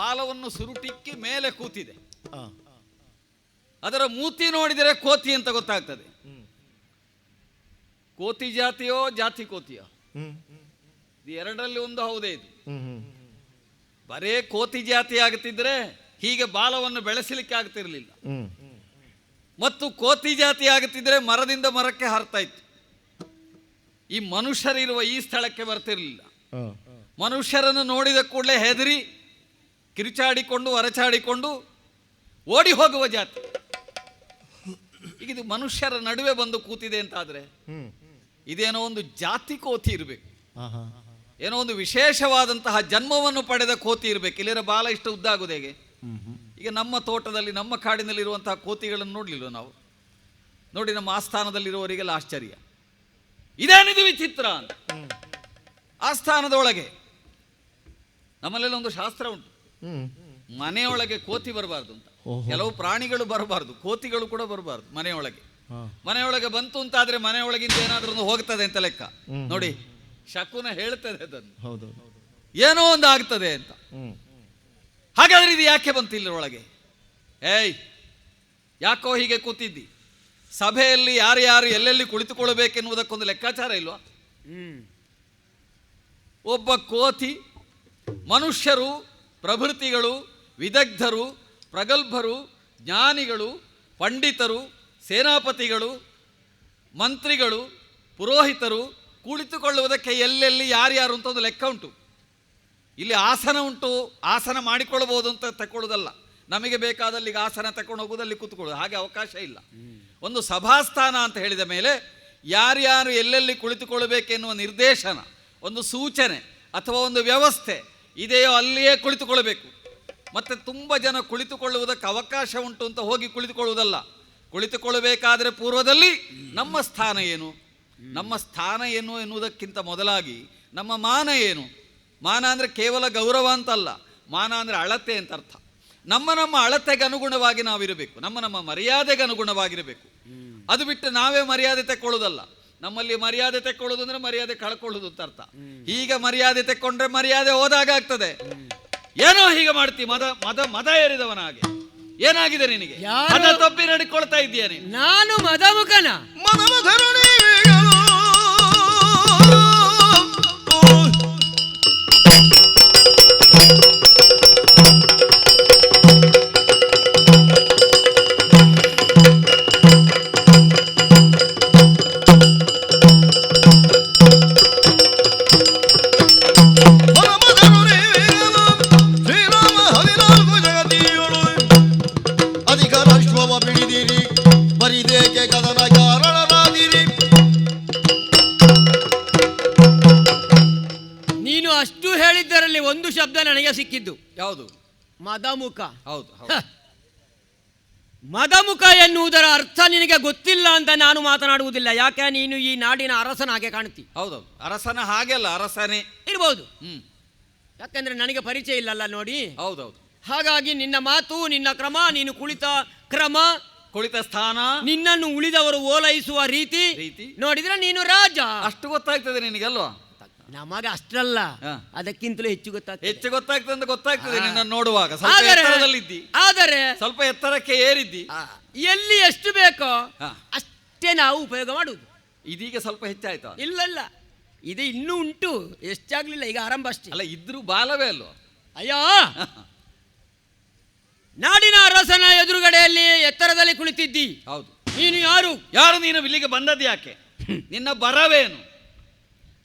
ಬಾಲವನ್ನು ಸುರುಟಿಕ್ಕಿ ಮೇಲೆ ಕೂತಿದೆ. ಅದರ ಮೂತಿ ನೋಡಿದರೆ ಕೋತಿ ಅಂತ ಗೊತ್ತಾಗ್ತದೆ. ಕೋತಿ ಜಾತಿಯೋ ಜಾತಿ ಕೋತಿಯೋ? ಇದು ಎರಡರಲ್ಲಿ ಒಂದು ಹೌದೇ ಇದು. ಬರೇ ಕೋತಿ ಜಾತಿ ಆಗುತ್ತಿದ್ರೆ ಹೀಗೆ ಬಾಲವನ್ನು ಬೆಳೆಸಲಿಕ್ಕೆ ಆಗ್ತಿರ್ಲಿಲ್ಲ. ಮತ್ತು ಕೋತಿ ಜಾತಿ ಆಗುತ್ತಿದ್ರೆ ಮರದಿಂದ ಮರಕ್ಕೆ ಹರ್ತಾ ಇತ್ತು. ಈ ಮನುಷ್ಯರಿರುವ ಈ ಸ್ಥಳಕ್ಕೆ ಬರ್ತಿರ್ಲಿಲ್ಲ. ಮನುಷ್ಯರನ್ನು ನೋಡಿದ ಕೂಡಲೇ ಹೆದರಿ ಕಿರುಚಾಡಿಕೊಂಡು ಅರಚಾಡಿಕೊಂಡು ಓಡಿ ಹೋಗುವ ಜಾತಿ ಈಗ ಇದು ಮನುಷ್ಯರ ನಡುವೆ ಬಂದು ಕೂತಿದೆ ಅಂತಾದ್ರೆ. ಇದೇನೋ ಒಂದು ಜಾತಿ ಕೋತಿ ಇರಬೇಕು. ಏನೋ ಒಂದು ವಿಶೇಷವಾದಂತಹ ಜನ್ಮವನ್ನು ಪಡೆದ ಕೋತಿ ಇರಬೇಕು ಇಲ್ಲಿರ ಬಾಲ ಇಷ್ಟು ಉದ್ದ ಆಗುದು ಹೇಗೆ. ಈಗ ನಮ್ಮ ತೋಟದಲ್ಲಿ ನಮ್ಮ ಕಾಡಿನಲ್ಲಿ ಇರುವಂತಹ ಕೋತಿಗಳನ್ನು ನೋಡಲಿಲ್ಲ ನಾವು ನೋಡಿ ನಮ್ಮ ಆಸ್ಥಾನದಲ್ಲಿರುವವರಿಗೆಲ್ಲ ಆಶ್ಚರ್ಯ ಇದೇನಿದು ವಿಚಿತ್ರ ಅಂತ ಆಸ್ಥಾನದ ಒಳಗೆ ನಮ್ಮಲ್ಲೆಲ್ಲ ಒಂದು ಶಾಸ್ತ್ರ ಉಂಟು. ಮನೆಯೊಳಗೆ ಕೋತಿ ಬರಬಾರ್ದು ಅಂತ. ಕೆಲವು ಪ್ರಾಣಿಗಳು ಬರಬಾರ್ದು ಕೋತಿಗಳು ಕೂಡ ಬರಬಾರ್ದು ಮನೆಯೊಳಗೆ. ಮನೆಯೊಳಗೆ ಬಂತು ಅಂತಾದ್ರೆ ಮನೆಯೊಳಗಿಂದ ಏನಾದ್ರೂ ಒಂದು ಹೋಗ್ತದೆ ಅಂತ ಲೆಕ್ಕ. ನೋಡಿ ಶಕುನ ಹೇಳ್ತದೆ ಅದನ್ನು. ಹೌದು. ಏನೋ ಒಂದು ಆಗ್ತದೆ ಅಂತ. ಹ್ಮ್. ಹಾಗಾದ್ರೆ ಇದು ಯಾಕೆ ಬಂತು ಇಲ್ಲರೊಳಗೆ ಏಯ್ ಯಾಕೋ ಹೀಗೆ ಕೂತಿದ್ದಿ? ಸಭೆಯಲ್ಲಿ ಯಾರು ಯಾರು ಎಲ್ಲೆಲ್ಲಿ ಕುಳಿತುಕೊಳ್ಳಬೇಕೆನ್ನುವುದಕ್ಕೊಂದು ಲೆಕ್ಕಾಚಾರ ಇಲ್ವಾ? ಒಬ್ಬ ಕೋತಿ ಮನುಷ್ಯರು ಪ್ರಭೃತಿಗಳು, ವಿದಗ್ಧರು, ಪ್ರಗಲ್ಭರು, ಜ್ಞಾನಿಗಳು, ಪಂಡಿತರು, ಸೇನಾಪತಿಗಳು, ಮಂತ್ರಿಗಳು, ಪುರೋಹಿತರು ಕುಳಿತುಕೊಳ್ಳುವುದಕ್ಕೆ ಎಲ್ಲೆಲ್ಲಿ ಯಾರ್ಯಾರು ಅಂತ ಒಂದು ಲೆಕ್ಕ ಉಂಟು. ಇಲ್ಲಿ ಆಸನ ಉಂಟು, ಆಸನ ಮಾಡಿಕೊಳ್ಳಬಹುದು ಅಂತ ತಕೊಳ್ಳೋದಲ್ಲ ನಮಗೆ ಬೇಕಾದಲ್ಲಿ ಆಸನ ತಕೊಂಡು ಹೋಗೋದಲ್ಲಿ ಕೂತ್ಕೊಳ್ಳೋದು ಹಾಗೆ ಅವಕಾಶ ಇಲ್ಲ. ಒಂದು ಸಭಾಸ್ಥಾನ ಅಂತ ಹೇಳಿದ ಮೇಲೆ ಯಾರ್ಯಾರು ಎಲ್ಲೆಲ್ಲಿ ಕುಳಿತುಕೊಳ್ಳಬೇಕೆನ್ನುವ ನಿರ್ದೇಶನ, ಒಂದು ಸೂಚನೆ ಅಥವಾ ಒಂದು ವ್ಯವಸ್ಥೆ ಇದೆಯೋ ಅಲ್ಲಿಯೇ ಕುಳಿತುಕೊಳ್ಳಬೇಕು. ಮತ್ತು ತುಂಬ ಜನ ಕುಳಿತುಕೊಳ್ಳುವುದಕ್ಕೆ ಅವಕಾಶ ಉಂಟು ಅಂತ ಹೋಗಿ ಕುಳಿತುಕೊಳ್ಳುವುದಲ್ಲ. ಕುಳಿತುಕೊಳ್ಳಬೇಕಾದರೆ ಪೂರ್ವದಲ್ಲಿ ನಮ್ಮ ಸ್ಥಾನ ಏನು? ನಮ್ಮ ಸ್ಥಾನ ಏನು ಎನ್ನುವುದಕ್ಕಿಂತ ಮೊದಲಾಗಿ ನಮ್ಮ ಮಾನ ಏನು? ಮಾನ ಅಂದರೆ ಕೇವಲ ಗೌರವ ಅಂತಲ್ಲ, ಮಾನ ಅಂದರೆ ಅಳತೆ ಅಂತ ಅರ್ಥ. ನಮ್ಮ ನಮ್ಮ ಅಳತೆಗೆ ಅನುಗುಣವಾಗಿ ನಾವಿರಬೇಕು. ನಮ್ಮ ನಮ್ಮ ಮರ್ಯಾದೆಗೆ ಅನುಗುಣವಾಗಿರಬೇಕು. ಅದು ಬಿಟ್ಟು ನಾವೇ ಮರ್ಯಾದೆ ತೆಕ್ಕೊಳ್ಳೋದಲ್ಲ ನಮ್ಮಲ್ಲಿ ಮರ್ಯಾದೆ ತೆಕ್ಕೊಳ್ಳೋದು ಅಂದ್ರೆ ಮರ್ಯಾದೆ ಕಳ್ಕೊಳ್ಳೋದು ಅಂತ ಅರ್ಥ. ಹೀಗೆ ಮರ್ಯಾದೆ ತೆಕ್ಕೊಂಡ್ರೆ ಮರ್ಯಾದೆ ಹೋದಾಗ ಆಗ್ತದೆ. ಏನೋ ಹೀಗೆ ಮಾಡ್ತಿ ಮದ ಮದ ಮದ ಏರಿದವನ ಹಾಗೆ. ಏನಾಗಿದೆ ನಿನಗೆ? ಯಾರು? ಮದ ತಪ್ಪಿ ನಡ್ಕೊಳ್ತಾ ಇದ್ದೀಯ ನೀನು? ನಾನು ಮದಮುಖನ. ಮದಮುಖ. ಹೌದು ಹೌದು. ಮದಮುಖ ಎನ್ನುವುದರ ಅರ್ಥ ನಿನಗೆ ಗೊತ್ತಿಲ್ಲ ಅಂತ ನಾನು ಮಾತನಾಡುವುದಿಲ್ಲ. ಯಾಕೆ? ನೀನು ಈ ನಾಡಿನ ಅರಸನ ಹಾಗೆ ಕಾಣ್ತಿ ಹೌದೌದು ಅರಸನ ಹಾಗೆಲ್ಲ ಅರಸನೇ. ಇರ್ಬೋದು. ಹ್ಮ್. ಯಾಕಂದ್ರೆ ನನಗೆ ಪರಿಚಯ ಇಲ್ಲಲ್ಲ ನೋಡಿ. ಹೌದೌದು ಹಾಗಾಗಿ ನಿನ್ನ ಮಾತು ನಿನ್ನ ಕ್ರಮ ನೀನು ಕುಳಿತ ಕ್ರಮ. ಕುಳಿತ ಸ್ಥಾನ. ನಿನ್ನನ್ನು ಉಳಿದವರು ಓಲೈಸುವ ರೀತಿ. ರೀತಿ. ನೋಡಿದ್ರೆ ನೀನು ರಾಜ. ಅಷ್ಟು ಗೊತ್ತಾಗ್ತದೆ ನಿನಗಲ್ವಾ ನಮಗೆ ಅಷ್ಟಲ್ಲ ಅದಕ್ಕಿಂತಲೂ ಹೆಚ್ಚು ಗೊತ್ತಾಗ್ತದೆ. ಹೆಚ್ಚು ಗೊತ್ತಾಗ್ತದೆ ಅಂತ ಗೊತ್ತಾಗ್ತದೆ ನಿನ್ನ ನೋಡುವಾಗ. ಸ್ವಲ್ಪ ಆದರೆ ಎತ್ತರದಲ್ಲಿದ್ದಿ. ಆದರೆ ಸ್ವಲ್ಪ ಎತ್ತರಕ್ಕೆ ಏರಿದ್ದಿ. ಎಲ್ಲಿ ಎಷ್ಟು ಬೇಕೋ ಹಾ. ಅಷ್ಟೇ ನಾವು ಉಪಯೋಗ ಮಾಡುವುದು ಇದೀಗ ಸ್ವಲ್ಪ ಹೆಚ್ಚಾಯ್ತಾ? ಇಲ್ಲ ಇಲ್ಲ ಇದು ಇನ್ನೂ ಉಂಟು. ಎಷ್ಟಾಗ್ಲಿಲ್ಲ ಈಗ ಆರಂಭ ಅಷ್ಟೇ. ಅಲ್ಲ ಇದ್ರೂ ಬಾಲವೇ ಅಲ್ವಾ? ಅಯ್ಯೋ! ನಾಡಿನ ಅರಸನ ಎದುರುಗಡೆಯಲ್ಲಿ ಎತ್ತರದಲ್ಲಿ ಕುಳಿತಿದ್ದಿ. ಹೌದು. ನೀನು ಯಾರು? ಯಾರು ನೀನು ಇಲ್ಲಿಗೆ ಬಂದದ್ದು ಯಾಕೆ? ನಿನ್ನ ಬರವೇನು?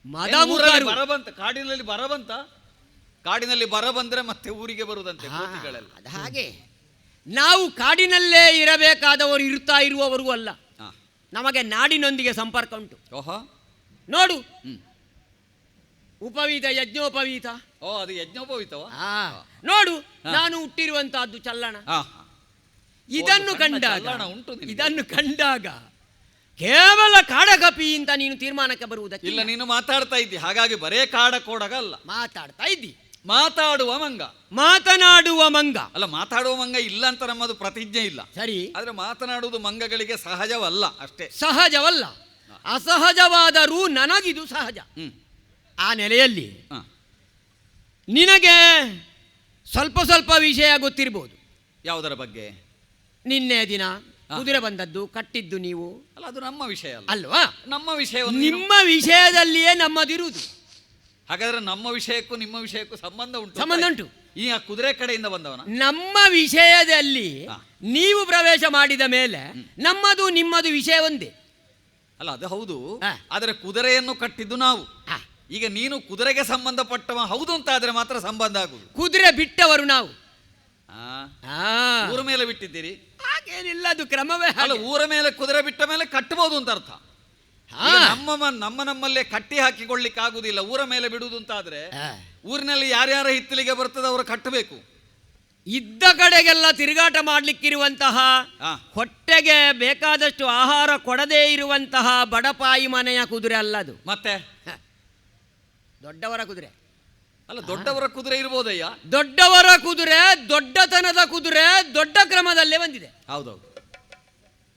ಏನು ಬರಬಂತ? ಕಾಡಿನಲ್ಲಿ ಬರಬಂತ? ಕಾಡಿನಲ್ಲಿ ಬರ ಬಂದ್ರೆ ಮತ್ತೆ ಊರಿಗೆ ಬರುದಂತೆ ಹಾ, ಕೋತಿಗಳೆಲ್ಲ. ಅದು ಹಾಗೆ. ನಾವು ಕಾಡಿನಲ್ಲೇ ಇರಬೇಕಾದವರು ಇರ್ತಾ ಇರುವವರು ಅಲ್ಲ. ನಮಗೆ ನಾಡಿನೊಂದಿಗೆ ಸಂಪರ್ಕ ಉಂಟು. ಓಹೋ. ನೋಡು. ಉಪವೀತ ಯಜ್ಞೋಪವೀತ. ಓ ಅದು ಯಜ್ಞೋಪವಿತವ? ನೋಡು ನಾನು ಹುಟ್ಟಿರುವಂತಹದ್ದು ಚಲ್ಲಣ. ಇದನ್ನು ಕಂಡಾಗ ಉಂಟು ಇದನ್ನು ಕಂಡಾಗ ಕೇವಲ ಕಾಡಗಪಿ ಅಂತ ನೀನು ತೀರ್ಮಾನಕ್ಕೆ ಬರುವುದಕ್ಕೆ ಇಲ್ಲ ನೀನು ಮಾತಾಡ್ತಾ ಇದ್ದಿ. ಹಾಗಾಗಿ ಬರೇ ಕಾಡ ಕೋಡಗ ಅಲ್ಲ ಮಾತಾಡ್ತಾ ಇದ್ದಿ. ಮಾತಾಡುವ ಮಂಗ. ಮಾತನಾಡುವ ಮಂಗ. ಅಲ್ಲ ಮಾತಾಡುವ ಮಂಗ ಇಲ್ಲ ಅಂತ ನಮ್ಮದು ಪ್ರತಿಜ್ಞೆ ಇಲ್ಲ. ಸರಿ. ಆದ್ರೆ ಮಾತನಾಡುವುದು ಮಂಗಗಳಿಗೆ ಸಹಜವಲ್ಲ ಅಷ್ಟೇ. ಸಹಜವಲ್ಲ. ಅಸಹಜವಾದರೂ ನನಗಿದು ಸಹಜ. ಆ ನೆಲೆಯಲ್ಲಿ ಹಾ. ನಿನಗೆ ಸ್ವಲ್ಪ ಸ್ವಲ್ಪ ವಿಷಯ ಗೊತ್ತಿರ್ಬೋದು. ಯಾವುದರ ಬಗ್ಗೆ? ನಿನ್ನೆ ದಿನ. ಕುದುರೆ ಬಂದದ್ದು ಕಟ್ಟಿದ್ದು ನೀವು. ಅಲ್ಲ ಅದು ನಮ್ಮ ವಿಷಯ ಅಲ್ಲ. ಅಲ್ವಾ? ನಮ್ಮ ವಿಷಯ ನಿಮ್ಮ ವಿಷಯದಲ್ಲಿಯೇ ನಮ್ಮದಿರುವುದು. ಹಾಗಾದ್ರೆ ನಮ್ಮ ವಿಷಯಕ್ಕೂ ನಿಮ್ಮ ವಿಷಯಕ್ಕೂ ಸಂಬಂಧ ಉಂಟು ಸಂಬಂಧ ಉಂಟು. ಈ ಆ ಕುದುರೆ ಕಡೆಯಿಂದ ಬಂದವನ? ನಮ್ಮ ವಿಷಯದಲ್ಲಿ. ನೀವು ಪ್ರವೇಶ ಮಾಡಿದ ಮೇಲೆ ನಮ್ಮದು ನಿಮ್ಮದು ವಿಷಯ ಒಂದೇ. ಅಲ್ಲ ಅದು ಹೌದು. ಆದರೆ ಕುದುರೆಯನ್ನು ಕಟ್ಟಿದ್ದು ನಾವು. ಈಗ ನೀನು ಕುದುರೆಗೆ ಸಂಬಂಧಪಟ್ಟವ ಹೌದು ಅಂತ ಆದ್ರೆ ಮಾತ್ರ ಸಂಬಂಧ ಆಗುದು ಕುದುರೆ ಬಿಟ್ಟವರು ನಾವು. ಊರ ಮೇಲೆ ಬಿಟ್ಟಿದ್ದೀರಿ. ಹಾಗೇನಿಲ್ಲ ಅದು ಕ್ರಮವೇ ಅಲ್ಲ ಹಾಗೆ. ಊರ ಮೇಲೆ ಕುದುರೆ ಬಿಟ್ಟ ಮೇಲೆ ಕಟ್ಟಬಹುದು ಅಂತ ಅರ್ಥ ಹಾ. ಈಗ ನಮ್ಮ ಮ- ನಮ್ಮ ನಮ್ಮಲ್ಲೇ ಕಟ್ಟಿ ಹಾಕಿಕೊಳ್ಳಿಕ್ಕೆ ಆಗುದಿಲ್ಲ ಊರ ಮೇಲೆ ಬಿಡುವುದು ಅಂತ ಆದ್ರೆ. ಊರಿನಲ್ಲಿ ಯಾರ್ಯಾರ ಹಿತ್ತಲಿಗೆ ಬರ್ತದೆ ಅವರು ಕಟ್ಟಬೇಕು ಇದ್ದ ಕಡೆಗೆಲ್ಲ ತಿರುಗಾಟ ಮಾಡ್ಲಿಕ್ಕಿರುವಂತಹ ಹಾ. ಹೊಟ್ಟೆಗೆ ಬೇಕಾದಷ್ಟು ಆಹಾರ ಕೊಡದೇ ಇರುವಂತಹ ಬಡಪಾಯಿ ಮನೆಯ ಕುದುರೆ ಅಲ್ಲ ಅದು ಮತ್ತೆ ದೊಡ್ಡವರ ಕುದುರೆ ಅಲ್ಲ ದೊಡ್ಡವರ ಕುದುರೆ ಇರ್ಬೋದಯ್ಯ? ದೊಡ್ಡವರ ಕುದುರೆ ದೊಡ್ಡತನದ ಕುದುರೆ ದೊಡ್ಡ ಕ್ರಮದಲ್ಲೇ ಬಂದಿದೆ. ಹೌದೌದು.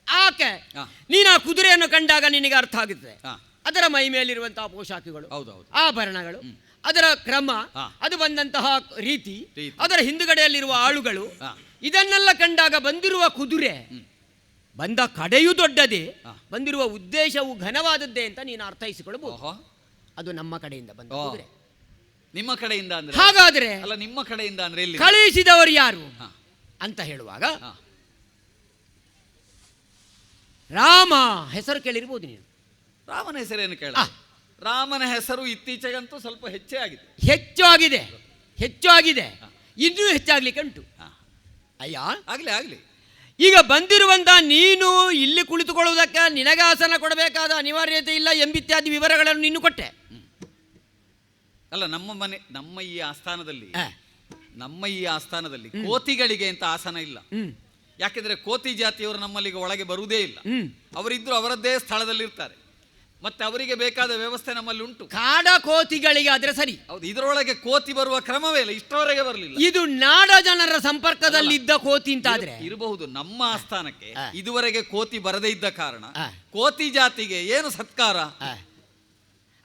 ಆಕೆ. ನೀನು ಆ ಕುದುರೆಯನ್ನು ಕಂಡಾಗ ನಿನಗೆ ಅರ್ಥ ಆಗುತ್ತದೆ ಅದರ ಮೈ ಮೇಲಿರುವಂತಹ ಪೋಷಾಕುಗಳು ಹೌದೌದು. ಆಭರಣಗಳು ಅದರ ಕ್ರಮ ಅದು ಬಂದಂತಹ ರೀತಿ. ಅದರ ಹಿಂದುಗಡೆಯಲ್ಲಿರುವ ಆಳುಗಳು ಇದನ್ನೆಲ್ಲ ಕಂಡಾಗ ಬಂದಿರುವ ಕುದುರೆ ಬಂದ ಕಡೆಯೂ ದೊಡ್ಡದೇ. ಬಂದಿರುವ ಉದ್ದೇಶವು ಘನವಾದದ್ದೇ ಅಂತ ನೀನು ಅರ್ಥೈಸಿಕೊಳ್ಳಬಹುದು ಅದು ನಮ್ಮ ಕಡೆಯಿಂದ ಬಂದ. ಕುದುರೆ. ನಿಮ್ಮ ಕಡೆಯಿಂದ ಅಂದ್ರೆ ಹಾಗಾದ್ರೆ ಅಲ್ಲ ನಿಮ್ಮ ಕಡೆಯಿಂದ ಅಂದ್ರೆ ಇಲ್ಲಿ ಕಳುಹಿಸಿದವರು ಯಾರು? ಅಂತ ಹೇಳುವಾಗ ರಾಮ ಹೆಸರು ಕೇಳಿರ್ಬೋದು ನೀನು. ರಾಮನ ಹೆಸರೇನು ಕೇಳ? ರಾಮನ ಹೆಸರು ಇತ್ತೀಚೆಗಂತೂ ಸ್ವಲ್ಪ ಹೆಚ್ಚೇ ಆಗಿದೆ. ಹೆಚ್ಚು ಆಗಿದೆ. ಹೆಚ್ಚು ಆಗಿದೆ. ಇನ್ನೂ ಹೆಚ್ಚಾಗ್ಲಿಕ್ಕೆ ಉಂಟು. ಅಯ್ಯ. ಆಗ್ಲಿ ಆಗ್ಲಿ. ಈಗ ಬಂದಿರುವಂತ ನೀನು ಇಲ್ಲಿ ಕುಳಿತುಕೊಳ್ಳುವುದಕ್ಕೆ ನಿನಗೆ ಆಸನ ಕೊಡಬೇಕಾದ ಅನಿವಾರ್ಯತೆ ಇಲ್ಲ ಎಂಬಿತ್ಯಾದಿ ವಿವರಗಳನ್ನು ನೀನು ಕೊಟ್ಟೆ. ಅಲ್ಲ ನಮ್ಮ ಮನೆ ನಮ್ಮ ಈ ಆಸ್ಥಾನದಲ್ಲಿ ನಮ್ಮ ಈ ಆಸ್ಥಾನದಲ್ಲಿ ಕೋತಿಗಳಿಗೆ ಅಂತ ಆಸನ ಇಲ್ಲ. ಯಾಕೆಂದ್ರೆ ಕೋತಿ ಜಾತಿಯವರು ನಮ್ಮಲ್ಲಿಗೆ ಒಳಗೆ ಬರುವುದೇ ಇಲ್ಲ. ಅವರಿದ್ರು ಅವರದ್ದೇ ಸ್ಥಳದಲ್ಲಿ ಇರ್ತಾರೆ ಮತ್ತೆ ಅವರಿಗೆ ಬೇಕಾದ ವ್ಯವಸ್ಥೆ ನಮ್ಮಲ್ಲಿ ಉಂಟು. ಕಾಡ ಕೋತಿಗಳಿಗೆ ಆದ್ರೆ ಸರಿ. ಹೌದು ಇದರೊಳಗೆ ಕೋತಿ ಬರುವ ಕ್ರಮವೇ ಇಲ್ಲ ಇಷ್ಟವರೆಗೆ ಬರಲಿಲ್ಲ. ಇದು ನಾಡ ಜನರ ಸಂಪರ್ಕದಲ್ಲಿದ್ದ ಕೋತಿ ಅಂತಾದ್ರೆ ಇರಬಹುದು ನಮ್ಮ ಆಸ್ಥಾನಕ್ಕೆ ಇದುವರೆಗೆ ಕೋತಿ ಬರದೇ ಇದ್ದ ಕಾರಣ ಕೋತಿ ಜಾತಿಗೆ ಏನು ಸತ್ಕಾರ.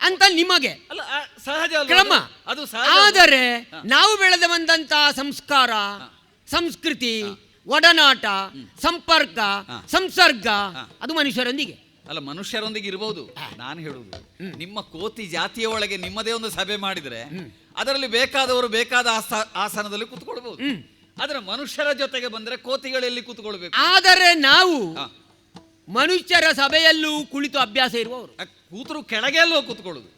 ಅಂತ ನಿಮಗೆ. ಅಲ್ಲ ಆ, ಸಹಜ ಅಲ್ವಾ ಕ್ರಮ. ಅದು? ಅದು ಸಹಜ ಅಲ್ವಾ? ಆದರೆ ನಾವು ಬೆಳೆದ ಬಂದಂತಹ ಸಂಸ್ಕಾರ ಸಂಸ್ಕೃತಿ ಒಡನಾಟ ಸಂಪರ್ಕ ಸಂಸರ್ಗ ಅದು ಮನುಷ್ಯರೊಂದಿಗೆ. ಅಲ್ಲ ಮನುಷ್ಯರೊಂದಿಗೆ ಇರಬಹುದು ನಾನು ಹೇಳುದು ನಿಮ್ಮ ಕೋತಿ ಜಾತಿಯ ಒಳಗೆ ನಿಮ್ಮದೇ ಒಂದು ಸಭೆ ಮಾಡಿದ್ರೆ ಅದರಲ್ಲಿ ಬೇಕಾದವರು ಬೇಕಾದ ಆಸನದಲ್ಲಿ ಕೂತ್ಕೊಳ್ಬಹುದು ಆದ್ರೆ ಮನುಷ್ಯರ ಜೊತೆಗೆ ಬಂದ್ರೆ ಕೋತಿಗಳೆಲ್ಲಿ ಕೂತ್ಕೊಳ್ಬೇಕು? ಆದರೆ ನಾವು ಮನುಷ್ಯರ ಸಭೆಯಲ್ಲೂ ಕುಳಿತು ಅಭ್ಯಾಸ ಇರುವವರು. ಕೂತರು ಕೆಳಗೆ ಅಲ್ಲೋ ಕೂತ್ಕೊಳ್ಳುದು?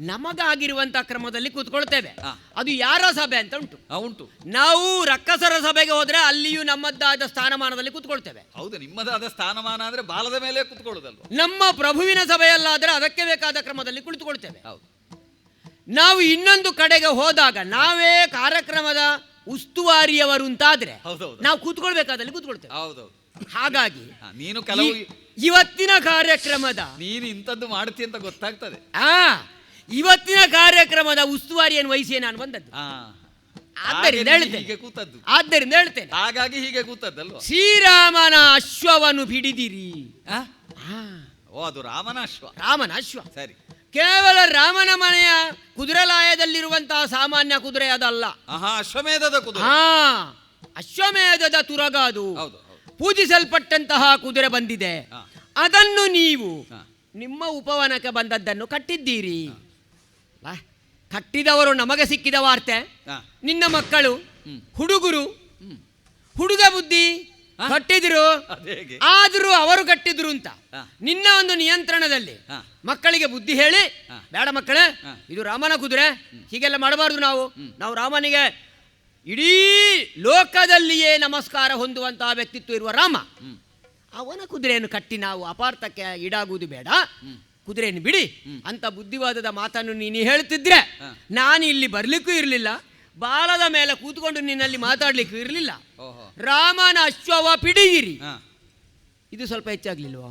ನಮಗಾಗಿರುವಂತ ಕ್ರಮದಲ್ಲಿ ಕೂತ್ಕೊಳ್ತೇವೆ. ಅದು ಯಾರ ಸಭೆ ಅಂತ ಉಂಟು. ಉಂಟು. ನಾವು ರಕ್ಕಸರ ಸಭೆಗೆ ಹೋದ್ರೆ ಅಲ್ಲಿಯೂ ನಮ್ಮದ್ದಾದ ಸ್ಥಾನಮಾನದಲ್ಲಿ ಕೂತ್ಕೊಳ್ತೇವೆ. ಹೌದು ನಿಮ್ಮದಾದ ಸ್ಥಾನಮಾನ ಅಂದ್ರೆ ಬಾಲದ ಮೇಲೆ ಕೂತ್ಕೊಳ್ಳುದಲ್ಲ ನಮ್ಮ ಪ್ರಭುವಿನ ಸಭೆಯಲ್ಲಾದ್ರೆ ಅದಕ್ಕೆ ಬೇಕಾದ ಕ್ರಮದಲ್ಲಿ ಕುಳಿತುಕೊಳ್ತೇವೆ. ಹೌದು. ನಾವು ಇನ್ನೊಂದು ಕಡೆಗೆ ಹೋದಾಗ ನಾವೇ ಕಾರ್ಯಕ್ರಮದ ಉಸ್ತುವಾರಿಯವರು ಅಂತಾದ್ರೆ ನಾವು ಕೂತ್ಕೊಳ್ಬೇಕಾದಲ್ಲಿ ಕೂತ್ಕೊಳ್ತೇವೆ. ಹೌದೌದು. ಹಾಗಾಗಿ ನೀನು ಕೆಲವು ಇವತ್ತಿನ ಕಾರ್ಯಕ್ರಮದ ನೀನು ಇಂಥದ್ದು ಮಾಡ್ತಿ ಅಂತ ಗೊತ್ತಾಗ್ತದೆ. ಆ ಇವತ್ತಿನ ಕಾರ್ಯಕ್ರಮದ ಉಸ್ತುವಾರಿಯನ್ನು ವಹಿಸಿ ನಾನು ಬಂದದ್ದು? ಆ, ಆದ್ದರಿಂದ ಹಾಗೆ ನೀನು ಹೇಳ್ತೇನೆ. ಕೂತದ್ದು. ಆದ್ದರಿಂದ ಹೇಳ್ತೇನೆ. ಹಾಗಾಗಿ ಹೀಗೆ ಕೂತದ್ದಲ್ವ? ಶ್ರೀರಾಮನ ಅಶ್ವವನ್ನು ಹಿಡಿದಿರಿ ಆ? ಓ ಅದು ರಾಮನ ಅಶ್ವ. ರಾಮನ ಅಶ್ವ. ಸರಿ. ಕೇವಲ ರಾಮನ ಮನೆಯ ಕುದುರೆಲಾಯದಲ್ಲಿರುವಂತಹ ಸಾಮಾನ್ಯ ಕುದುರೆ ಅದಲ್ಲ. ಆಹಾ ಅಶ್ವಮೇಧದ ಕುದುರೆ. ಹಾ ಅಶ್ವಮೇಧದ ತುರಗ ಅದು ಹೌದು. ಪೂಜಿಸಲ್ಪಟ್ಟಂತಹ ಕುದುರೆ ಬಂದಿದೆ. ಅದನ್ನು ನೀವು ನಿಮ್ಮ ಉಪವನಕ್ಕೆ ಬಂದದ್ದನ್ನು ಕಟ್ಟಿದ್ದೀರಿ. ಕಟ್ಟಿದವರು ನಮಗೆ ಸಿಕ್ಕಿದ ವಾರ್ತೆ. ನಿನ್ನ ಮಕ್ಕಳು. ಹುಡುಗರು ಹುಡುಗ ಬುದ್ಧಿ? ಕಟ್ಟಿದ್ರು. ಆದರೂ ಅವರು ಕಟ್ಟಿದ್ರು ಅಂತ. ನಿನ್ನ ಒಂದು ನಿಯಂತ್ರಣದಲ್ಲಿ. ಮಕ್ಕಳಿಗೆ ಬುದ್ಧಿ ಹೇಳಿ. ಬೇಡ ಮಕ್ಕಳೇ ಇದು ರಾಮನ ಕುದುರೆ. ಹೀಗೆಲ್ಲ ಮಾಡಬಾರ್ದು ನಾವು. ನಾವು ರಾಮನಿಗೆ ಇಡೀ ಲೋಕದಲ್ಲಿಯೇ ನಮಸ್ಕಾರ ಹೊಂದುವಂತಹ ವ್ಯಕ್ತಿತ್ವ ಇರುವ ರಾಮ. ಅವನ ಕುದುರೆಯನ್ನು ಕಟ್ಟಿ ನಾವು ಅಪಾರ್ಥಕ್ಕೆ ಈಡಾಗುವುದು ಬೇಡ. ಕುದುರೆಯನ್ನು ಬಿಡಿ. ಅಂತ ಬುದ್ಧಿವಾದದ ಮಾತನ್ನು ನೀನು ಹೇಳ್ತಿದ್ರೆ ನಾನು ಇಲ್ಲಿ ಬರ್ಲಿಕ್ಕೂ ಇರಲಿಲ್ಲ. ಬಾಲದ ಮೇಲೆ ಕೂತ್ಕೊಂಡು ನಿನ್ನಲ್ಲಿ ಮಾತಾಡ್ಲಿಕ್ಕೂ ಇರಲಿಲ್ಲ. ರಾಮನ ಅಶ್ವವ ಪಿಡಿಯಿರಿ. ಇದು ಸ್ವಲ್ಪ ಹೆಚ್ಚಾಗ್ಲಿಲ್ವಾ?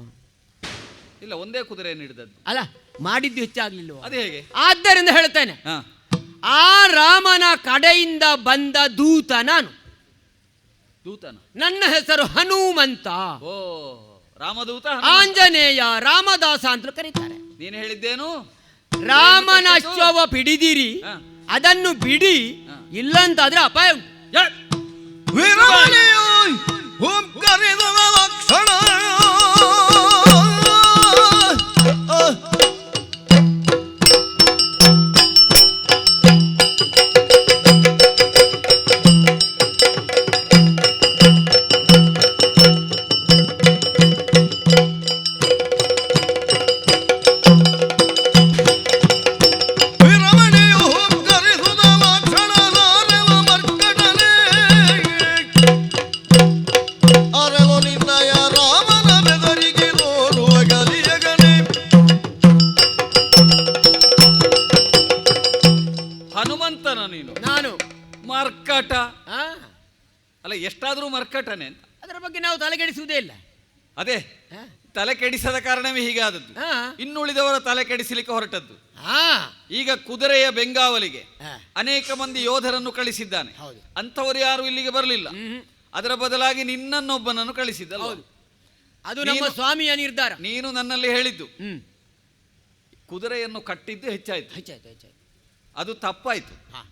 ಇಲ್ಲ ಒಂದೇ ಕುದುರೆಯನ್ನು ಹಿಡಿದದ್ದು ಅಲ್ಲ ಮಾಡಿದ್ದು ಹೆಚ್ಚಾಗ್ಲಿಲ್ವಾ? ಅದೇ ಹೇಗೆ? ಆದ್ದರಿಂದ ಹೇಳ್ತೇನೆ. ಆ ರಾಮನ ಕಡೆಯಿಂದ ಬಂದ ದೂತ ನಾನು. ದೂತನ? ನನ್ನ ಹೆಸರು ಹನುಮಂತ. ಓ ರಾಮದೂತ ಆಂಜನೇಯ ರಾಮದಾಸ ಅಂತ ಕರೀತಾರೆ. ನೀನು ಹೇಳಿದ್ದೇನು? ರಾಮನ ಅಶ್ವವ ಬಿಡಿದಿರಿ. ಅದನ್ನು ಬಿಡಿ. ಹಾ. ಇಲ್ಲಂತಾದ್ರೆ ಅಪಾಯ ಉಂಟು. ಕೆಡಿಸದ ಕಾರಣವೇ ಹೀಗಾದದ್ದು. ಹಾ. ಇನ್ನುಳಿದವರ ತಲೆ ಕೆಡಿಸಲಿಕ್ಕೆ ಹೊರಟದ್ದು. ಆ, ಈಗ ಕುದುರೆಯ ಬೆಂಗಾವಲಿಗೆ ಅನೇಕ ಮಂದಿ ಯೋಧರನ್ನು ಕಳಿಸಿದ್ದಾನೆ. ಹೌದು. ಅಂಥವರು ಯಾರು ಇಲ್ಲಿಗೆ ಬರಲಿಲ್ಲ. ಅದರ ಬದಲಾಗಿ ನಿನ್ನನ್ನೊಬ್ಬನನ್ನು ಕಳಿಸಿದ್ದಲ್ಲ ಅದು ನಮ್ಮ ನೀನು- ಸ್ವಾಮಿಯ ನಿರ್ಧಾರ. ನೀನು ನನ್ನಲ್ಲಿ ಹೇಳಿದ್ದು. ಹ್ಮ್. ಕುದುರೆಯನ್ನು ಕಟ್ಟಿದ್ದು ಹೆಚ್ಚಾಯ್ತು. ಹೆಚ್ಚಾಯ್ತು ಹೆಚ್ಚಾಯ್ತು. ಅದು ತಪ್ಪಾಯ್ತು. ಹಾ.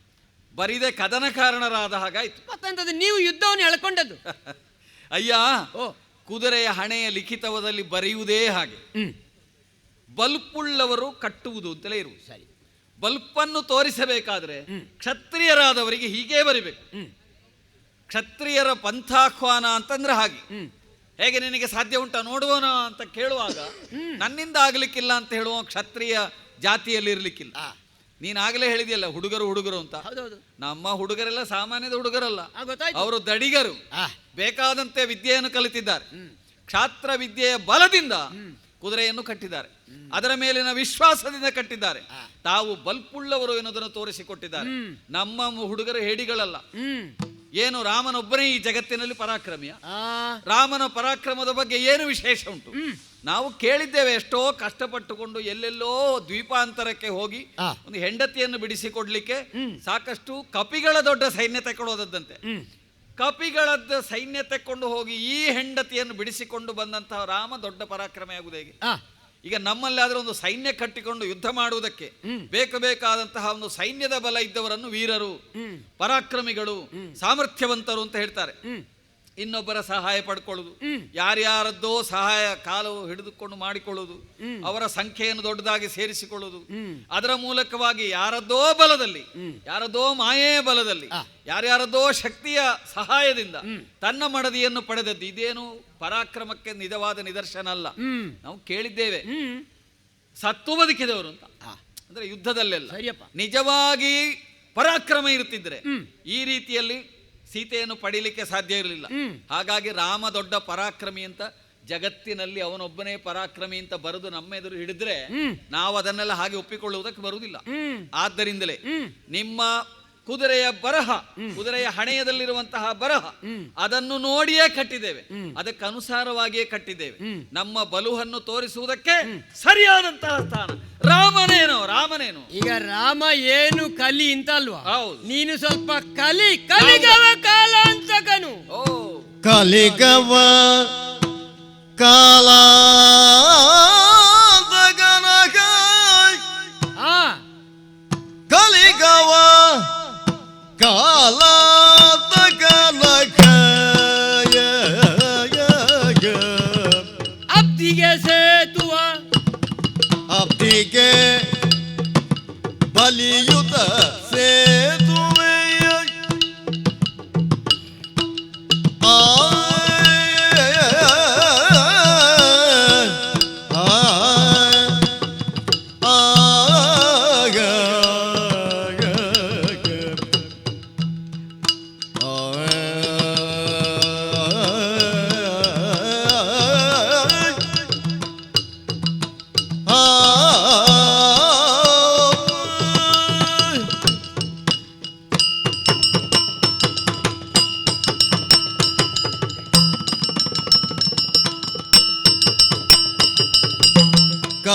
ಬರಿದೆ ಕದನ ಕಾರಣರಾದ ಹಾಗಾಯ್ತು. ಮತ್ತಂತದ್ದು ನೀವು ಯುದ್ಧವನ್ನು ಎಳ್ಕೊಂಡದ್ದು. ಅಯ್ಯ ಓ. ಕುದುರೆಯ ಹಣೆಯ ಲಿಖಿತವದಲ್ಲಿ ಬರೆಯುವುದೇ ಹಾಗೆ. ಬಲ್ಪುಳ್ಳವರು ಕಟ್ಟುವುದು ಅಂತಲೇ ಇರುವುದು ಸರಿ. ಬಲ್ಪನ್ನು ತೋರಿಸಬೇಕಾದ್ರೆ ಕ್ಷತ್ರಿಯರಾದವರಿಗೆ ಹೀಗೇ ಬರಿಬೇಕು. ಕ್ಷತ್ರಿಯರ ಪಂಥಾಹ್ವಾನ ಅಂತಂದ್ರೆ ಹಾಗೆ. ಹೇಗೆ ನಿನಗೆ ಸಾಧ್ಯ ಉಂಟಾ ನೋಡುವನ ಅಂತ ಕೇಳುವಾಗ ನನ್ನಿಂದ ಆಗ್ಲಿಕ್ಕಿಲ್ಲ ಅಂತ ಹೇಳುವ ಕ್ಷತ್ರಿಯ ಜಾತಿಯಲ್ಲಿ ಇರ್ಲಿಕ್ಕಿಲ್ಲ. ನೀನ್ ಆಗಲೇ ಹೇಳಿದೆಯಲ್ಲ ಹುಡುಗರು ಹುಡುಗರು ಅಂತ. ಹೌದೌದು. ನಮ್ಮ ಹುಡುಗರೆಲ್ಲ ಸಾಮಾನ್ಯದ ಹುಡುಗರಲ್ಲ. ಅವರು ದಡಿಗರು. ಆ, ಬೇಕಾದಂತೆ ವಿದ್ಯೆಯನ್ನು ಕಲಿತಿದ್ದಾರೆ. ಕ್ಷಾತ್ರ ವಿದ್ಯೆಯ ಬಲದಿಂದ. ಕುದುರೆಯನ್ನು ಕಟ್ಟಿದ್ದಾರೆ. ಅದರ ಮೇಲಿನ ವಿಶ್ವಾಸದಿಂದ ಕಟ್ಟಿದ್ದಾರೆ. ತಾವು ಬಲ್ಪುಳ್ಳವರು ಎನ್ನುವುದನ್ನು ತೋರಿಸಿಕೊಟ್ಟಿದ್ದಾರೆ. ನಮ್ಮ ಹುಡುಗರು ಹೇಡಿಗಳಲ್ಲ. ಏನು ರಾಮನೊಬ್ಬನೇ ಈ ಜಗತ್ತಿನಲ್ಲಿ ಪರಾಕ್ರಮಿಯ? ರಾಮನ ಪರಾಕ್ರಮದ ಬಗ್ಗೆ ಏನು ವಿಶೇಷ ಉಂಟು? ನಾವು ಕೇಳಿದ್ದೇವೆ ಎಷ್ಟೋ ಕಷ್ಟಪಟ್ಟುಕೊಂಡು ಎಲ್ಲೆಲ್ಲೋ ದ್ವೀಪಾಂತರಕ್ಕೆ ಹೋಗಿ ಒಂದು ಹೆಂಡತಿಯನ್ನು ಬಿಡಿಸಿಕೊಡ್ಲಿಕ್ಕೆ. ಸಾಕಷ್ಟು ಕಪಿಗಳ ದೊಡ್ಡ ಸೈನ್ಯ ತಗೊಳ್ಳೋದದ್ದಂತೆ ಹ್ಮ್. ಕಪಿಗಳದ್ದ ಸೈನ್ಯ ತೆಕ್ಕೊಂಡು ಹೋಗಿ ಈ ಹೆಂಡತಿಯನ್ನು ಬಿಡಿಸಿಕೊಂಡು ಬಂದಂತಹ ರಾಮ ದೊಡ್ಡ ಪರಾಕ್ರಮ ಆಗುವುದು ಹೇಗೆ? ಈಗ ನಮ್ಮಲ್ಲಿ ಆದ್ರೆ ಒಂದು ಸೈನ್ಯ ಕಟ್ಟಿಕೊಂಡು ಯುದ್ಧ ಮಾಡುವುದಕ್ಕೆ. ಬೇಕು ಬೇಕಾದಂತಹ ಒಂದು ಸೈನ್ಯದ ಬಲ ಇದ್ದವರನ್ನು ವೀರರು ಪರಾಕ್ರಮಿಗಳು ಸಾಮರ್ಥ್ಯವಂತರು ಅಂತ ಹೇಳ್ತಾರೆ. ಇನ್ನೊಬ್ಬರ ಸಹಾಯ ಪಡ್ಕೊಳ್ಳೋದು. ಯಾರ್ಯಾರದ್ದೋ ಸಹಾಯ ಕಾಲು ಹಿಡಿದುಕೊಂಡು ಮಾಡಿಕೊಳ್ಳೋದು. ಅವರ ಸಂಖ್ಯೆಯನ್ನು ದೊಡ್ಡದಾಗಿ ಸೇರಿಸಿಕೊಳ್ಳೋದು. ಅದರ ಮೂಲಕವಾಗಿ ಯಾರದ್ದೋ ಬಲದಲ್ಲಿ. ಯಾರದ್ದೋ ಮಾಯೆಯ ಬಲದಲ್ಲಿ. ಯಾರ್ಯಾರದ್ದೋ ಶಕ್ತಿಯ ಸಹಾಯದಿಂದ ತನ್ನ ಮಡದಿಯನ್ನು ಪಡೆದದ್ದು. ಇದೇನು ಪರಾಕ್ರಮಕ್ಕೆ ನಿಜವಾದ ನಿದರ್ಶನ ಅಲ್ಲ. ನಾವು ಕೇಳಿದ್ದೇವೆ. ಸತ್ತು ಬದುಕಿದವರು ಅಂತ. ಅಂದ್ರೆ ಯುದ್ಧದಲ್ಲೆಲ್ಲ. ನಿಜವಾಗಿ ಪರಾಕ್ರಮ ಇರುತ್ತಿದ್ರೆ ಈ ರೀತಿಯಲ್ಲಿ ಸೀತೆಯನ್ನು ಪಡೀಲಿಕ್ಕೆ ಸಾಧ್ಯ ಇರಲಿಲ್ಲ. ಹಾಗಾಗಿ ರಾಮ ದೊಡ್ಡ ಪರಾಕ್ರಮಿ ಅಂತ ಜಗತ್ತಿನಲ್ಲಿ ಅವನೊಬ್ಬನೇ ಪರಾಕ್ರಮಿ ಅಂತ ಬರೆದು ನಮ್ಮ ಎದುರು ಹಿಡಿದ್ರೆ ನಾವು ಅದನ್ನೆಲ್ಲ ಹಾಗೆ ಒಪ್ಪಿಕೊಳ್ಳುವುದಕ್ಕೆ ಬರುವುದಿಲ್ಲ. ಆದ್ದರಿಂದಲೇ ನಿಮ್ಮ ಕುದುರೆಯ ಬರಹ ಕುದುರೆಯ ಹಣೆಯದಲ್ಲಿರುವಂತಹ ಬರಹ ಅದನ್ನು ನೋಡಿಯೇ ಕಟ್ಟಿದ್ದೇವೆ. ಅದಕ್ಕೆ ಅನುಸಾರವಾಗಿಯೇ ಕಟ್ಟಿದ್ದೇವೆ. ನಮ್ಮ ಬಲುವನ್ನು ತೋರಿಸುವುದಕ್ಕೆ ಸರಿಯಾದಂತಹ ಸ್ಥಾನ. ರಾಮನೇನು ರಾಮನೇನು. ಈಗ ರಾಮ ಏನು ಕಲಿ ಅಂತ ಅಲ್ವಾ? ಹೌದು. ನೀನು ಸ್ವಲ್ಪ ಕಲಿ ಕಲಿಗವ ಕಾಲ ಅಂತಕನು ಓ. ಕಲಿಗವ ಕಾಲ ಅಬ್ದಿಗೆ ಸೇತುವ ಅಬ್ದಿಗೆ ಬಲಿಯುತ ಸೇತುವೆಯ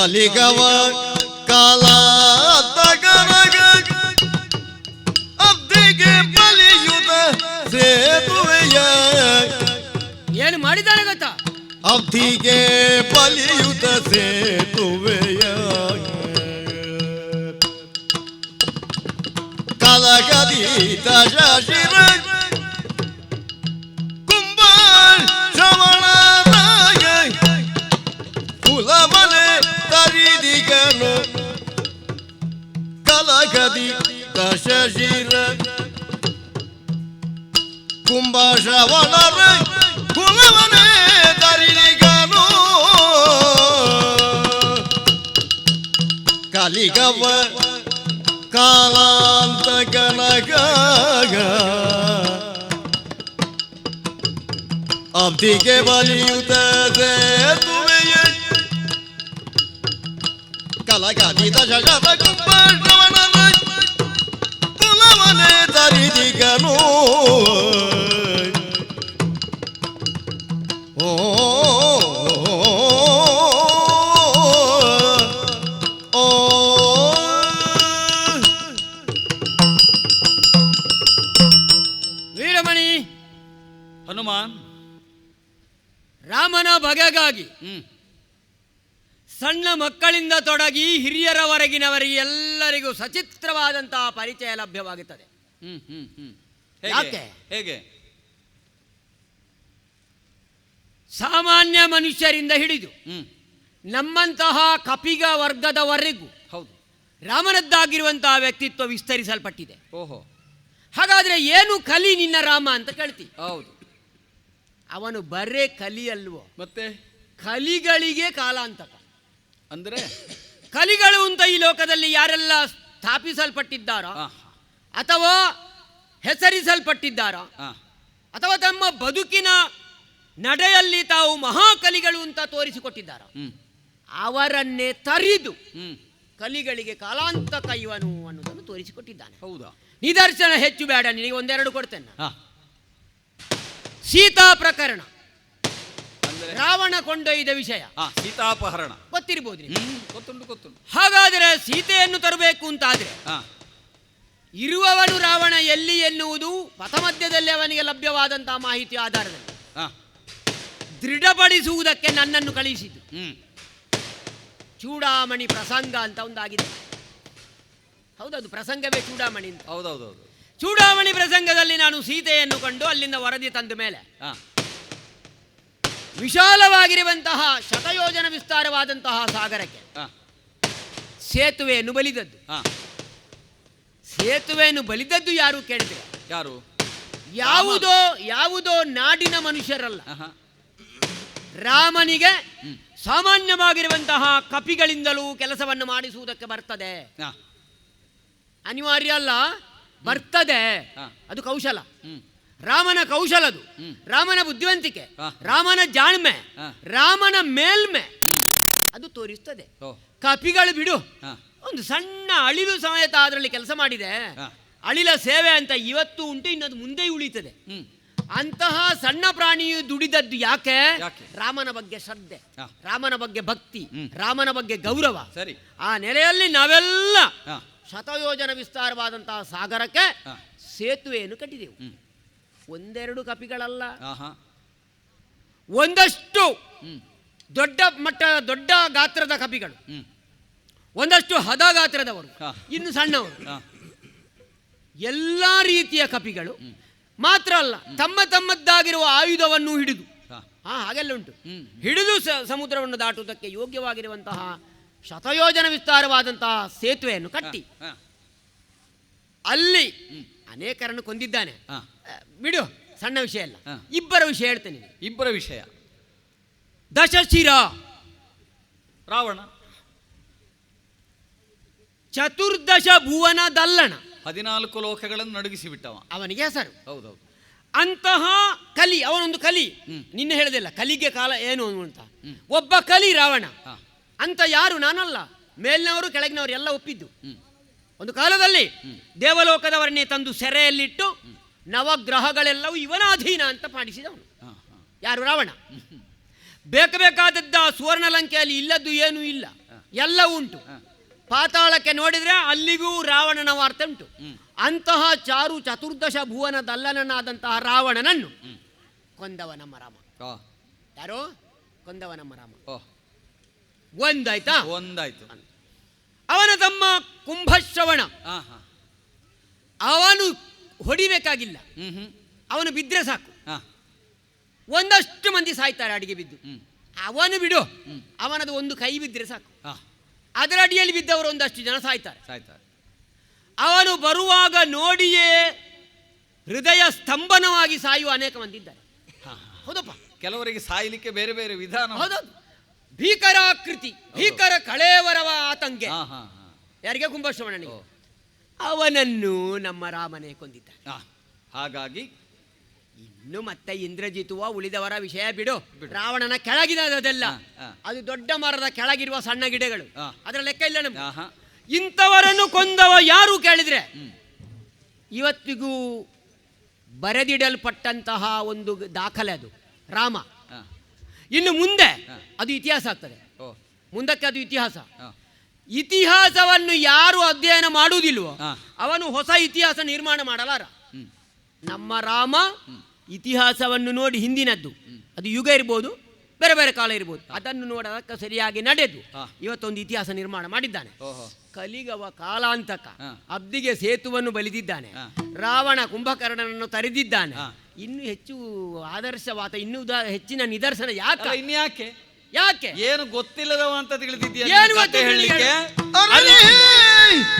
ಕಲಿಗವ ಕಾಲ ತಗರಗ ಅಬ್ದಿಗೆ ಬಲಿಯುತ ಸೇತುವೆಯ ಏನು ಮಾಡಿದ್ದಾನೆ ಗೊತ್ತಾ ಅಬ್ದಿಗೆ ಬಲಿಯುತ ಸೇತುವೆಯ ಕಾಲಗದೀತ ಶಶಿರ ಕುಂಭ ದಶಶಿರ ಕುಂಭ ಶ್ರವಣರ ಕುಲಮನೆ ತರಿದಿಗನು ಕಲಿಗವ ಕಾಲಾಂತ ಗಣಗಾಗ ಅಬ್ದಿಗೆ ಬಲಿಯುತ್ತದೆ ತುವೆಯ ಕಲಗಾದಿತ ಶಶದ ಕುಂಭಶ್ರವಣರ ಓ ಓ ವೀರಮಣಿ ಹನುಮಾನ್. ರಾಮನ ಬಗೆಗಾಗಿ ಸಣ್ಣ ಮಕ್ಕಳಿಂದ ತೊಡಗಿ ಹಿರಿಯರವರೆಗಿನವರಿಗೆ ಎಲ್ಲರಿಗೂ ಸಚಿತ್ರವಾದಂತಹ ಪರಿಚಯ ಲಭ್ಯವಾಗುತ್ತದೆ. ಹ್ಮ್ ಹ್ಮ್ ಹ್ಮ್. ಯಾಕೆ? ಹೇಗೆ? ಸಾಮಾನ್ಯ ಮನುಷ್ಯರಿಂದ ಹಿಡಿದು ಹ್ಮ್. ನಮ್ಮಂತಹ ಕಪಿಗ ವರ್ಗದವರೆಗೂ ಹೌದು. ರಾಮನದ್ದಾಗಿರುವಂತಹ ವ್ಯಕ್ತಿತ್ವ ವಿಸ್ತರಿಸಲ್ಪಟ್ಟಿದೆ. ಓಹೋ. ಹಾಗಾದ್ರೆ ಏನು ಕಲಿ ನಿನ್ನ ರಾಮ ಅಂತ ಕೇಳ್ತಿ? ಹೌದು. ಅವನು ಬರೇ ಕಲಿಯಲ್ವೋ ಮತ್ತೆ? ಕಲಿಗಳಿಗೆ ಕಾಲಾಂತಕ. ಅಂದ್ರೆ? ಕಲಿಗಳು ಅಂತ ಈ ಲೋಕದಲ್ಲಿ ಯಾರೆಲ್ಲ ಸ್ಥಾಪಿಸಲ್ಪಟ್ಟಿದ್ದಾರೋ ಅಥವಾ ಹೆಸರಿಸಲ್ಪಟ್ಟಿದ್ದಾರಾ? ಅಥವಾ ತಮ್ಮ ಬದುಕಿನ ನಡೆಯಲ್ಲಿ ತಾವು ಮಹಾಕಲಿಗಳು ಅಂತ ತೋರಿಸಿಕೊಟ್ಟಿದ್ದಾರಾ? ಅವರನ್ನೇ ತರಿದು ಕಲಿಗಳಿಗೆ ಕಾಲಾಂತಕ ಇವನು ಅನ್ನೋದನ್ನು ತೋರಿಸಿಕೊಟ್ಟಿದ್ದಾನೆ. ಹೌದಾ? ನಿದರ್ಶನ ಹೆಚ್ಚು ಬೇಡ ನಿನಗೆ ಒಂದೆರಡು ಕೊಡ್ತೇನೆ. ಸೀತಾ ಪ್ರಕರಣ. ರಾವಣ ಕೊಂಡೊಯ್ದ ವಿಷಯ. ಸೀತಾಪಹರಣ. ಗೊತ್ತಿರ್ಬೋದು ಗೊತ್ತುಂಟು ಗೊತ್ತುಂಟು. ಹಾಗಾದರೆ ಸೀತೆಯನ್ನು ತರಬೇಕು ಅಂತಾದ್ರೆ ಇರುವವನು ರಾವಣ ಎಲ್ಲಿ ಎನ್ನುವುದು ಪಥಮಧ್ಯದಲ್ಲಿ ಅವನಿಗೆ ಲಭ್ಯವಾದಂತಹ ಮಾಹಿತಿ ಆಧಾರದಲ್ಲಿ. ಹಾ. ದೃಢಪಡಿಸುವುದಕ್ಕೆ ನನ್ನನ್ನು ಕಳಿಸಿದ್ದು. ಚೂಡಾಮಣಿ ಪ್ರಸಂಗ ಅಂತ ಒಂದಾಗಿದೆ. ಹೌದೌದು ಪ್ರಸಂಗವೇ ಚೂಡಾಮಣಿ ಅಂತ. ಹೌದೌದೌದು. ಚೂಡಾಮಣಿ ಪ್ರಸಂಗದಲ್ಲಿ ನಾನು ಸೀತೆಯನ್ನು ಕಂಡು ಅಲ್ಲಿಂದ ವರದಿ ತಂದ ಮೇಲೆ ಹಾ. ವಿಶಾಲವಾಗಿರುವಂತಹ ಶತಯೋಜನ ವಿಸ್ತಾರವಾದಂತಹ ಸಾಗರಕ್ಕೆ ಹಾ. ಸೇತುವೆಯನ್ನು ಬಲಿದದ್ದು. ಹಾ. ಸೇತುವೆಯನ್ನು ಬಲಿದದ್ದು ಯಾರು ಕೇಳಿದೆ ಯಾರು? ಯಾವುದೋ ಯಾವುದೋ ನಾಡಿನ ಮನುಷ್ಯರಲ್ಲ. ರಾಮನಿಗೆ. ಸಾಮಾನ್ಯವಾಗಿರುವಂತಹ ಕಪಿಗಳಿಂದಲೂ ಕೆಲಸವನ್ನು ಮಾಡಿಸುವುದಕ್ಕೆ ಬರ್ತದೆ. ಅನಿವಾರ್ಯ ಅಲ್ಲ ಬರ್ತದೆ. ಅದು ಕೌಶಲ. ರಾಮನ ಕೌಶಲದು ಅದು. ರಾಮನ ಬುದ್ಧಿವಂತಿಕೆ. ರಾಮನ ಜಾಣ್ಮೆ. ರಾಮನ ಮೇಲ್ಮೆ. ಅದು ತೋರಿಸ್ತದೆ. ಕಪಿಗಳು ಬಿಡು. ಒಂದು ಸಣ್ಣ ಅಳಿಲು ಸಮೇತ ಅದರಲ್ಲಿ ಕೆಲಸ ಮಾಡಿದೆ. ಅಳಿಲ ಸೇವೆ ಅಂತ ಇವತ್ತು ಉಂಟು ಇನ್ನೊಂದು ಮುಂದೆ ಉಳಿತದೆ. ಅಂತಹ ಸಣ್ಣ ಪ್ರಾಣಿಯು ದುಡಿದದ್ದು ಯಾಕೆ? ರಾಮನ ಬಗ್ಗೆ ಶ್ರದ್ಧೆ ರಾಮನ ಬಗ್ಗೆ ಭಕ್ತಿ ರಾಮನ ಬಗ್ಗೆ ಗೌರವ. ಸರಿ. ಆ ನೆಲೆಯಲ್ಲಿ ನಾವೆಲ್ಲ ಶತಯೋಜನ ವಿಸ್ತಾರವಾದಂತಹ ಸಾಗರಕ್ಕೆ. ಸೇತುವೆಯನ್ನು ಕಟ್ಟಿದೆವು. ಒಂದೆರಡು ಕಪಿಗಳಲ್ಲ. ಒಂದಷ್ಟು ದೊಡ್ಡ ಮಟ್ಟ ದೊಡ್ಡ ಗಾತ್ರದ ಕಪಿಗಳು. ಒಂದಷ್ಟು ಹದ ಗಾತ್ರದವರು ಇನ್ನು ಸಣ್ಣವರು. ಎಲ್ಲ ರೀತಿಯ ಕಪಿಗಳು. ಮಾತ್ರ ಅಲ್ಲ ತಮ್ಮ ತಮ್ಮದ್ದಾಗಿರುವ ಆಯುಧವನ್ನು ಹಿಡಿದು. ಹಾ. ಹಾಗೆಲ್ಲ ಉಂಟು. ಹಿಡಿದು ಸಮುದ್ರವನ್ನು ದಾಟುವುದಕ್ಕೆ ಯೋಗ್ಯವಾಗಿರುವಂತಹ ಶತಯೋಜನ ವಿಸ್ತಾರವಾದಂತಹ ಸೇತುವೆಯನ್ನು ಕಟ್ಟಿ. ಅಲ್ಲಿ ಅನೇಕರನ್ನು ಕೊಂದಿದ್ದಾನೆ. ಬಿಡು ಸಣ್ಣ ವಿಷಯ ಅಲ್ಲ. ಇಬ್ಬರ ವಿಷಯ ಹೇಳ್ತೇನೆ ಇಬ್ಬರ ವಿಷಯ. ದಶಶಿರ. ರಾವಣ. ಚತುರ್ದಶ ಭುವನ ದಲ್ಲಣ. ಹದಿನಾಲ್ಕು ಲೋಕಗಳನ್ನು ನಡುಗಿಸಿ ಬಿಟ್ಟವ ಅವನಿಗೆ ಹೆಸರು. ಹೌದೌದು. ಅಂತಹ ಕಲಿ ಅವನೊಂದು ಕಲಿ. ನಿನ್ನೆ ಹೇಳದಿಲ್ಲ ಕಲಿಗೆ ಕಾಲ ಏನು ಅಂತ. ಒಬ್ಬ ಕಲಿ ರಾವಣ. ಅಂತ ಯಾರು ನಾನಲ್ಲ ಮೇಲಿನವರು ಕೆಳಗಿನವರು ಎಲ್ಲ ಒಪ್ಪಿದ್ದು. ಒಂದು ಕಾಲದಲ್ಲಿ ದೇವಲೋಕದವರನ್ನೇ ತಂದು ಸೆರೆಯಲ್ಲಿಟ್ಟು ನವಗ್ರಹಗಳೆಲ್ಲವೂ ಇವನ ಅಧೀನ ಅಂತ ಪಾಡಿಸಿದವನು ಯಾರು ರಾವಣ? ಬೇಕು ಬೇಕಾದದ್ದ ಸುವರ್ಣ ಲಂಕೆಯಲ್ಲಿ ಇಲ್ಲದ್ದು ಏನೂ ಇಲ್ಲ. ಎಲ್ಲ ಉಂಟು. ಪಾತಾಳಕ್ಕೆ ನೋಡಿದ್ರೆ ಅಲ್ಲಿಗೂ ರಾವಣನ ವಾರ್ತೆ ಉಂಟು. ಅಂತಹ ಚಾರು ಚತುರ್ದಶ ಭುವನ ದಲ್ಲನನಾದಂತಹ ರಾವಣನನ್ನು ಕೊಂದವನ ಕೊಂದವ ನಮ್ಮ ರಾಮ ಯಾರೋ? ಕೊಂದವ ನಮ್ಮ ರಾಮ ಒಂದಾಯ್ತಾ? ಒಂದಾಯ್ತು. ಅವನ ತಮ್ಮ ಕುಂಭಶ್ರವಣ. ಅವನು ಹೊಡಿಬೇಕಾಗಿಲ್ಲ. ಅವನು ಬಿದ್ದರೆ ಸಾಕು. ಹಾ ಒಂದಷ್ಟು ಮಂದಿ ಸಾಯ್ತಾರೆ ಅಡಿಗೆ ಬಿದ್ದು. ಅವನು ಬಿಡು. ಅವನದು ಒಂದು ಕೈ ಬಿದ್ದರೆ ಸಾಕು. ಹಾ ಅದರ ಅಡಿಯಲ್ಲಿ ಬಿದ್ದವರು ಒಂದಷ್ಟು ಜನ ಸಾಯ್ತಾರೆ. ಸಾಯ್ತಾರೆ. ಅವನು ಬರುವಾಗ ನೋಡಿಯೇ ಹೃದಯ ಸ್ತಂಭನವಾಗಿ ಸಾಯುವ ಅನೇಕ ಮಂದಿ ಇದ್ದಾರೆ. ಹೌದಪ್ಪ. ಕೆಲವರಿಗೆ ಸಾಯಲಿಕ್ಕೆ ಬೇರೆ ಬೇರೆ ವಿಧಾನ ಹೌದು ಹೌದೌದು. ಭೀಕರಾಕೃತಿ ಭೀಕರ ಕಳೇವರವ ಆತಂಕೆ. ಹಾ ಹಾ ಹಾ. ಯಾರಿಗೆ ಕುಂಭಶ್ರವಣನಿಗೆ. ಅವನನ್ನು ನಮ್ಮ ರಾಮನೇ ಕೊಂದಿದ್ದಾನೆ. ಹಾಗಾಗಿ ಇನ್ನು ಮತ್ತೆ ಇಂದ್ರಜಿತುವ ಉಳಿದವರ ವಿಷಯ ಬಿಡು. ರಾವಣನ ಕೆಳಗಿನದೆಲ್ಲ ಅದೆಲ್ಲ. ಅದು ದೊಡ್ಡ ಮರದ ಕೆಳಗಿರುವ ಸಣ್ಣ ಗಿಡಗಳು. ಅದರ ಲೆಕ್ಕ ಇಲ್ಲ ನಮ್ಗೆ. ಇಂಥವರನ್ನು ಕೊಂದವ ಯಾರು ಕೇಳಿದ್ರೆ? ಇವತ್ತಿಗೂ ಬರೆದಿಡಲ್ಪಟ್ಟಂತಹ ಒಂದು ದಾಖಲೆ ಅದು. ರಾಮ. ಇನ್ನು ಮುಂದೆ ಅದು ಇತಿಹಾಸ ಆಗ್ತದೆ. ಮುಂದಕ್ಕೆ ಅದು ಇತಿಹಾಸ. ಇತಿಹಾಸವನ್ನು ಯಾರು ಅಧ್ಯಯನ ಮಾಡುವುದಿಲ್ವೋ ಅವನು ಹೊಸ ಇತಿಹಾಸ ನಿರ್ಮಾಣ ಮಾಡಲಾರ. ನಮ್ಮ ರಾಮ ಇತಿಹಾಸವನ್ನು ನೋಡಿ ಹಿಂದಿನದ್ದು. ಅದು ಯುಗ ಇರ್ಬೋದು ಬೇರೆ ಬೇರೆ ಕಾಲ ಇರ್ಬೋದು. ಅದನ್ನು ನೋಡೋದಕ್ಕೆ ಸರಿಯಾಗಿ ನಡೆದು. ಇವತ್ತೊಂದು ಇತಿಹಾಸ ನಿರ್ಮಾಣ ಮಾಡಿದ್ದಾನೆ. ಕಲಿಗವ ಕಾಲಾಂತಕ. ಅಬ್ದಿಗೆ ಸೇತುವನ್ನು ಬಲಿದಿದ್ದಾನೆ. ರಾವಣ ಕುಂಭಕರ್ಣನನ್ನು ತರೆದಿದ್ದಾನೆ. ಇನ್ನು ಹೆಚ್ಚು ಆದರ್ಶವಾದ ಇನ್ನೂ ಹೆಚ್ಚಿನ ನಿದರ್ಶನ ಯಾಕೆ? ಇನ್ಯಾಕೆ ಯಾಕೆ? ಏನು ಗೊತ್ತಿಲ್ಲದವ ಅಂತ ತಿಳಿದಿದ್ಯಾ